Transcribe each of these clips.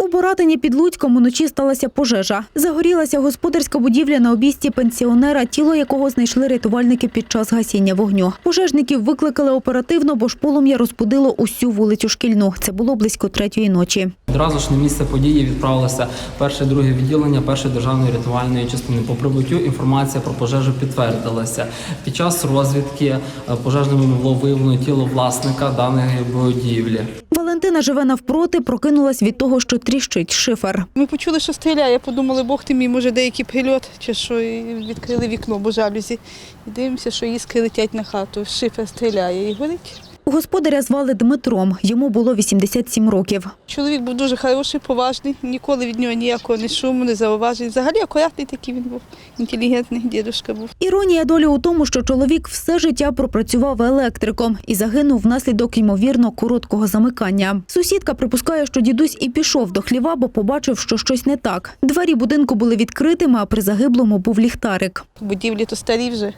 У Боратині під Луцьком уночі сталася пожежа. Загорілася господарська будівля на обійсті пенсіонера, тіло якого знайшли рятувальники під час гасіння вогню. Пожежників викликали оперативно, бо ж полум'я розбудило усю вулицю Шкільну. Це було близько третьої ночі. Одразу ж на місце події відправилося перше друге відділення першої державної рятувальної частини. По прибуттю інформація про пожежу підтвердилася. Під час розвідки е, пожежними було виявлено тіло власника даної будівлі. Валентина живе навпроти, прокинулась від того, що тріщить шифер. Ми почули, що стріляє, подумали, бог ти мій, може деякий прильот, чи що, і відкрили вікно, бо жалюзі. І дивимося, що іскри летять на хату, шифер стріляє і горить. Господаря звали Дмитром. Йому було 87 років. Чоловік був дуже хороший, поважний, ніколи від нього ніякого не шуму, не зауважень. Взагалі акуратний такий він був, інтелігентний дідусь був. Іронія долі у тому, що чоловік все життя пропрацював електриком і загинув внаслідок ймовірно короткого замикання. Сусідка припускає, що дідусь і пішов до хліва, бо побачив, що щось не так. Двері будинку були відкритими, а при загиблому був ліхтарик. Будівлі то старі вже.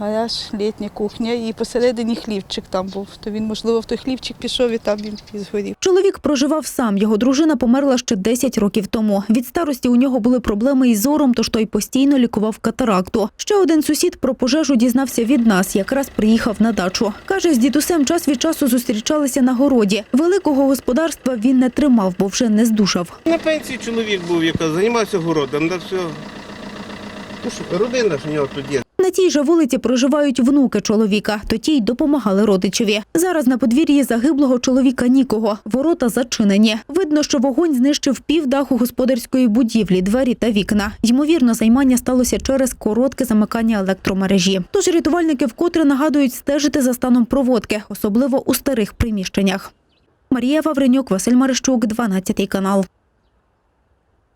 Гараж, літня кухня, і посередині хлівчик там був. То він, можливо, в той хлівчик пішов і там він і згорів. Чоловік проживав сам. Його дружина померла ще 10 років тому. Від старості у нього були проблеми із зором, тож той постійно лікував катаракту. Ще один сусід про пожежу дізнався від нас. Якраз приїхав на дачу. Каже, з дідусем час від часу зустрічалися на городі. Великого господарства він не тримав, бо вже не здушав. На пенсії чоловік був, який займався городом, да все. Ну що, родина ж у нього тут є. На тій же вулиці проживають внуки чоловіка, то ті й допомагали родичеві. Зараз на подвір'ї загиблого чоловіка нікого. Ворота зачинені. Видно, що вогонь знищив пів даху господарської будівлі, двері та вікна. Ймовірно, займання сталося через коротке замикання електромережі. Тож рятувальники вкотре нагадують стежити за станом проводки, особливо у старих приміщеннях. Марія Вавренюк, Василь Марищук, 12 канал.